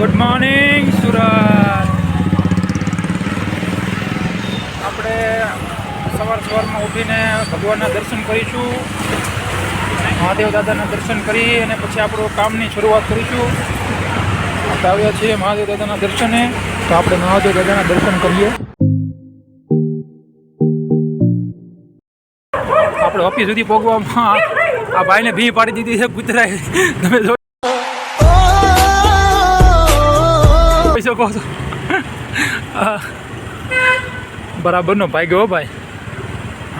Good morning Surat આપણે સવાર સવારમાં ઉઠીને ભગવાનના દર્શન કરીશું. મહાદેવ દાદાના દર્શન કરી અને પછી આપણું કામની શરૂઆત કરીશું. આપણે આવ્યા છીએ મહાદેવ દાદાના દર્શને. તો આપણે મહાદેવ દાદાના દર્શન કરીએ. આપણે ઓફિસ સુધી પહોંચવામાં આ ભાઈને ભી પાડી દીધી છે, કૂતરાએ. તમે શકો છો. બરાબરનો ભાઈ ગયો ભાઈ.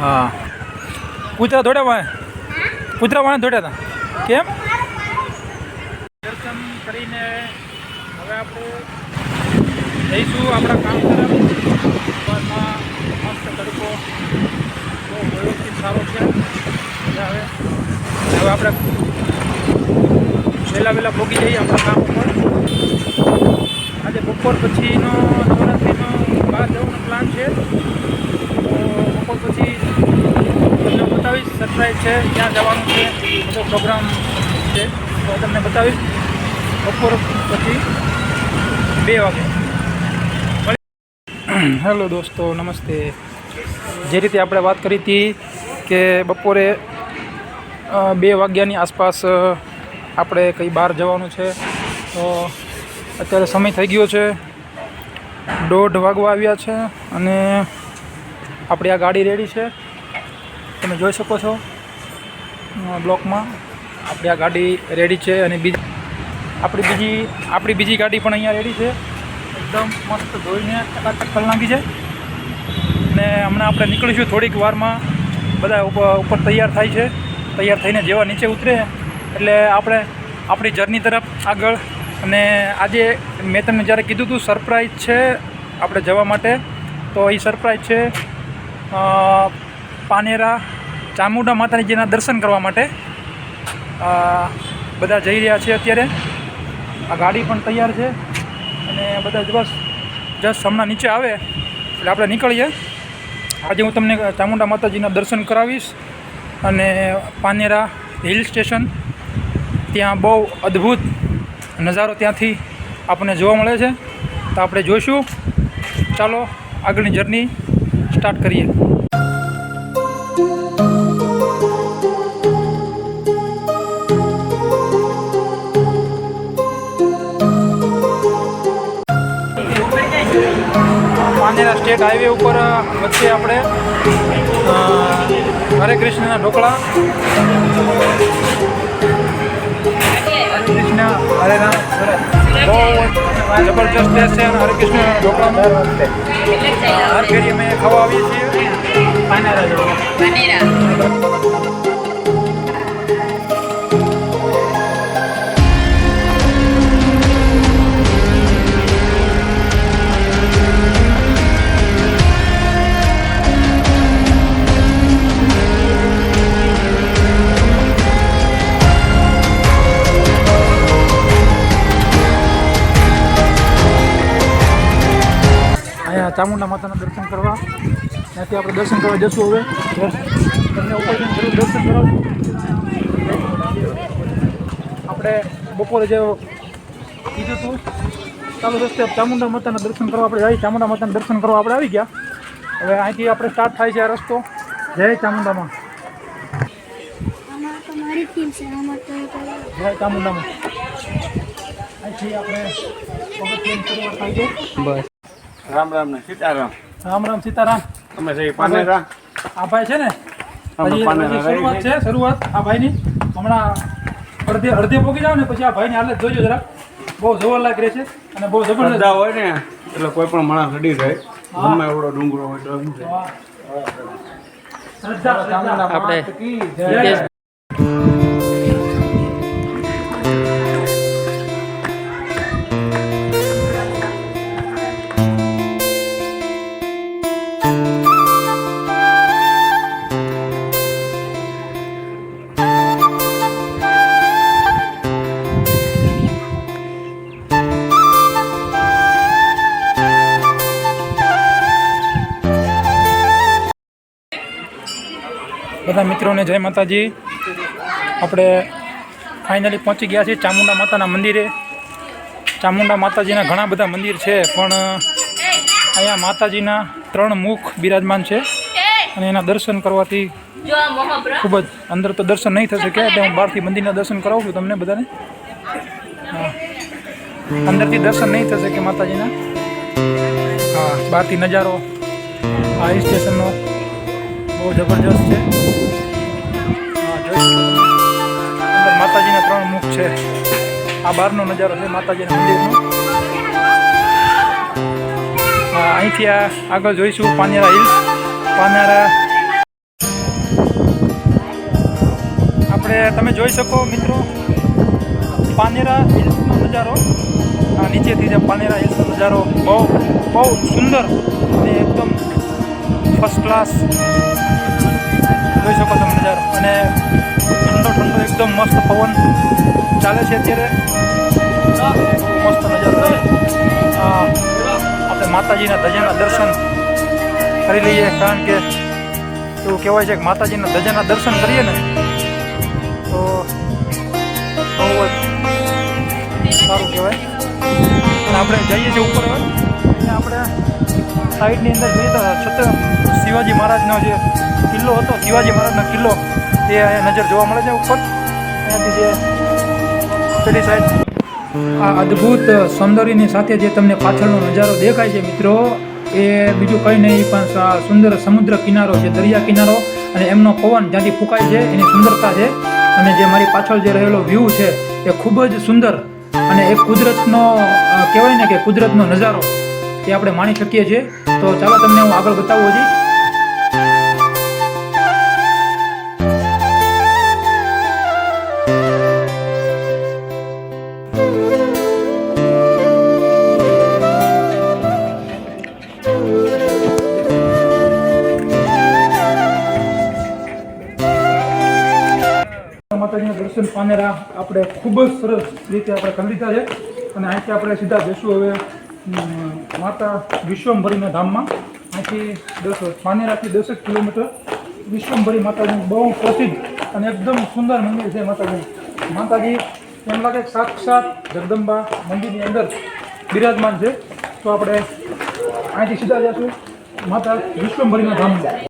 હા. કૂતરા દોડ્યા વાય કૂતરા વાળા દોડ્યા હતા કેમ? દર્શન કરીને હવે આપણે જઈશું આપણા કામ તરફ. બહુ વ્યવસ્થિત સારો છે. આવે હવે આપણે વહેલા વહેલા ભોગી જઈએ આપણા કામ ઉપર. આજે બપોર પછીનો નવરાત્રિનો બહાર જવાનો પ્લાન છે. તો બપોર પછી તમને બતાવીશ સરપ્રાઈઝ છે, ક્યાં જવાનું છે, બધો પ્રોગ્રામ છે. તો તમને બતાવીશ બપોર પછી બે વાગે. હેલો દોસ્તો, નમસ્તે. જે રીતે આપણે વાત કરી હતી કે બપોરે બે વાગ્યાની આસપાસ આપણે કંઈ બહાર જવાનું છે, તો અત્યારે સમય થઈ ગયો છે. દોઢ વાગવા આવ્યા છે અને આપણી આ ગાડી રેડી છે. તમે જોઈ શકો છો બ્લોકમાં આપણી આ ગાડી રેડી છે અને બીજી આપણી બીજી આપણી બીજી ગાડી પણ અહીંયા રેડી છે. એકદમ મસ્ત ધોઈને ટકાટક કરી નાખી છે. અને હમણાં આપણે નીકળીશું થોડીક વારમાં. બધા ઉપર ઉપર તૈયાર થાય છે. તૈયાર થઈને જેવા નીચે ઉતરે. એટલે આપણે, આપણી જર્ની તરફ આગળ અને આજે મેં તમને જ્યારે કીધું હતું સરપ્રાઈઝ છે આપણે જવા માટે, તો એ સરપ્રાઈઝ છે પાનેરા ચામુંડા માતાજીના દર્શન કરવા માટે. બધા જઈ રહ્યા છે અત્યારે. આ ગાડી પણ તૈયાર છે અને બધા જ બસ જસ્ટ હમણાં નીચે આવે, એટલે આપણે નીકળીએ. આજે હું તમને ચામુંડા માતાજીના દર્શન કરાવીશ અને પાનેરા હિલ સ્ટેશન, ત્યાં બહુ અદ્ભુત નજારો ત્યાંથી આપણને જોવા મળે છે. તો આપણે જોઈશું. ચાલો, આગળની જર્ની સ્ટાર્ટ કરીએ. પાનેરા સ્ટેટ હાઈવે ઉપર વચ્ચે આપણે હરે કૃષ્ણના ઢોકળા. હરે કૃષ્ણ હરે બહુ જબરજસ્ત ટેસ્ટ છે અને હરે કૃષ્ણ હર ફેરી અમે ખાવા આવીએ છીએ. પાનેરા. અહીંયા ચામુંડા માતાના દર્શન કરવા. ત્યાંથી આપણે દર્શન કરવા જશું હવે. તમને ઉપર જઈને દર્શન કરાવશું આપણે બપોરે જે કીધું હતું ચાલુ રસ્તે ચામુંડા માતાના દર્શન કરવા આપણે જાય. ચામુંડા માતાના દર્શન કરવા આપણે આવી ગયા. હવે અહીંથી આપણે સ્ટાર્ટ થાય છે આ રસ્તો. જય ચામુંડામાં. જય ચામુંડામાં. અહીંથી આપણે થાય છે. બસ. રામ રામ ને સીતારામ. રામ રામ સીતારામ. તમે છે પાનેરા. આ ભાઈ છે ને શરૂઆત છે શરૂઆત આ ભાઈની. હમણાં અડધે અડધે પોકી જાવ ને પછી આ ભાઈની હાલત જોજો જરા બહુ જોર રહે છે અને બહુ જબરદસ્ત. હોય ને એટલે કોઈ પણ માણસ રડી જાય. ગમે એવડો ડુંગરો હોય તો એમ આપણે બધા મિત્રોને જય માતાજી. આપણે ફાઇનલી પહોંચી ગયા છીએ ચામુંડા માતાના મંદિરે. ચામુંડા માતાજીના ઘણા બધા મંદિર છે, પણ અહીંયા માતાજીના ત્રણ મુખ બિરાજમાન છે. અને એના દર્શન કરવાથી ખૂબ જ અંદર તો દર્શન નહીં થશે કે હું બહારથી મંદિરના દર્શન કરાવું છું તમને બધાને. અંદરથી દર્શન નહીં થશે કે માતાજીના. હા, બહારથી નજારો, આ સ્ટેશનનો બહુ જબરજસ્ત છે. અંદર માતાજીના ત્રણ મુખ છે. આ બહારનો નજારો છે માતાજીના મંદિરનો. અહીંથી આ આગળ જોઈશું પાનેરા હિલ્સ પાનેરા આપણે તમે જોઈ શકો મિત્રો પાનેરા હિલ્સનો નજારો. આ નીચેથી જે પાનેરા હિલ્સનો નજારો બહુ બહુ સુંદર અને એકદમ ફર્સ્ટ ક્લાસ જોઈ શકો તમે નજારો અને ઠંડો ઠંડો એકદમ મસ્ત પવન ચાલે છે અત્યારે. મસ્ત નજારો આપણે માતાજીના ધજાના દર્શન કરી લઈએ. કારણ કે એવું કહેવાય છે કે માતાજીના ધજાના દર્શન કરીએ ને, તો બહુ જ સારું કહેવાય. આપણે જઈએ છીએ ઉપર હવે. આપણે સાઈડની અંદર જોઈએ તો છત્ર શિવાજી મહારાજનો જે કિલ્લો હતો, શિવાજી મહારાજનો કિલ્લો, એ અહીંયા નજર જોવા મળે છે ઉપર. એનાથી જે પેલી સાઈડ આ અદ્ભુત સૌંદર્યની સાથે જે તમને પાછળનો નજારો દેખાય છે મિત્રો, એ બીજું કંઈ નહીં, પણ સુંદર સમુદ્ર કિનારો છે, દરિયા કિનારો, અને એમનો પવન જ્યાંથી ફૂંકાય છે, એની સુંદરતા છે, અને જે મારી પાછળ જે રહેલો વ્યૂ છે, એ ખૂબ જ સુંદર અને એક કુદરતનો કહેવાય ને કે કુદરતનો નજારો. એ આપણે માણી શકીએ છીએ. તો ચાલો તમને હું આગળ બતાવું હજી. માતાજીના દર્શન પાનેરા આપણે ખૂબ જ સરસ રીતે આપણે કરી લીધા છે. અને અહીંથી આપણે સીધા જઈશું હવે. માતા વિશ્વંભરીના ધામમાં અહીંથી દસ પાનેરાથી દસેક કિલોમીટર વિશ્વમભરી માતાજીનું બહુ પ્રસિદ્ધ અને એકદમ સુંદર મંદિર છે માતાજી. માતાજી, એમ લાગે સાક્ષાત જગદંબા મંદિરની અંદર બિરાજમાન છે. તો આપણે અહીંથી સીધા જઈશું. માતા વિશ્વમભરીના ધામમાં.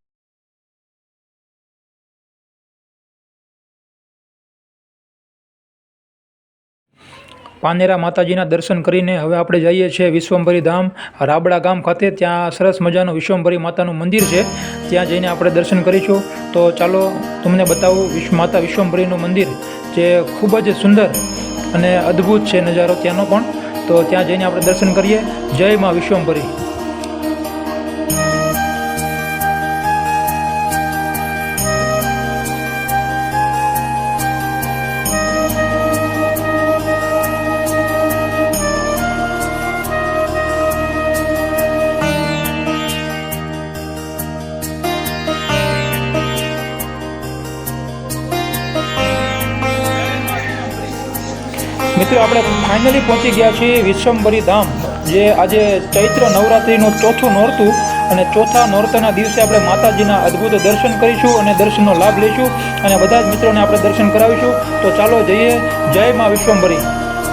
પાનેરા માતાજીના દર્શન કરીને હવે આપણે જઈએ છીએ વિશ્વંભરી ધામ, રાબડા ગામ ખાતે. ત્યાં સરસ મજાનું વિશ્વંભરી માતાનું મંદિર છે. ત્યાં જઈને આપણે દર્શન કરીશું. તો ચાલો તમને બતાવું વિશ્વ માતા વિશ્વંભરીનું મંદિર, જે ખૂબ જ સુંદર અને અદ્ભુત છે નજારો ત્યાંનો પણ. તો ત્યાં જઈને આપણે દર્શન કરીએ. જય મા વિશ્વંભરી. મિત્રો આપણે ફાઇનલી પહોંચી ગયા છીએ વિશ્વંભરી ધામ, જે આજે ચૈત્ર નવરાત્રિનું ચોથું નોરતું અને ચોથા નોરતાના દિવસે આપણે માતાજીના અદ્ભુત દર્શન કરીશું અને દર્શનનો લાભ લઈશું અને બધા જ મિત્રોને આપણે દર્શન કરાવીશું. તો ચાલો જઈએ. જય મા વિશ્વંભરી.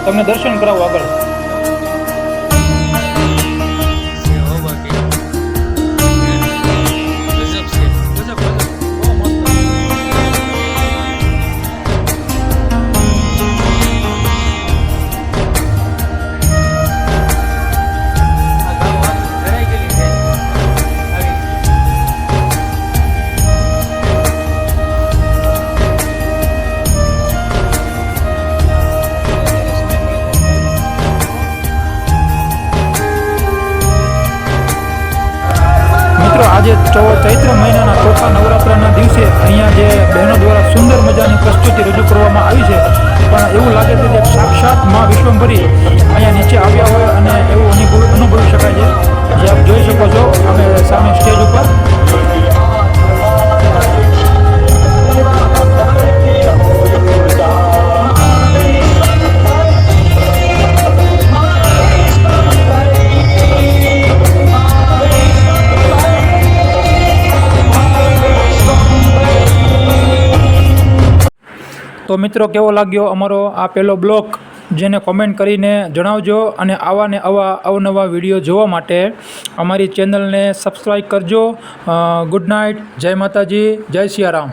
તમને દર્શન કરાવો આગળ. મજાની પ્રસ્તુતિ રજૂ કરવામાં આવી છે. પણ એવું લાગે છે કે સાક્ષાતમાં વિશ્વંભરી અહીંયા નીચે આવ્યા હોય અને એવું અનુભવ અનુભવી શકાય છે. જે આપ જોઈ શકો છો, અમે સામે સ્ટેજ ઉપર તો મિત્રો, કેવો લાગ્યો અમારો આ પહેલો બ્લોક? જેને કોમેન્ટ કરીને જણાવજો અને આવા ને આવા અવનવા વીડિયો જોવા માટે અમારી ચેનલને સબસ્ક્રાઈબ કરજો. ગુડ નાઇટ જય માતાજી. જય સિયારામ.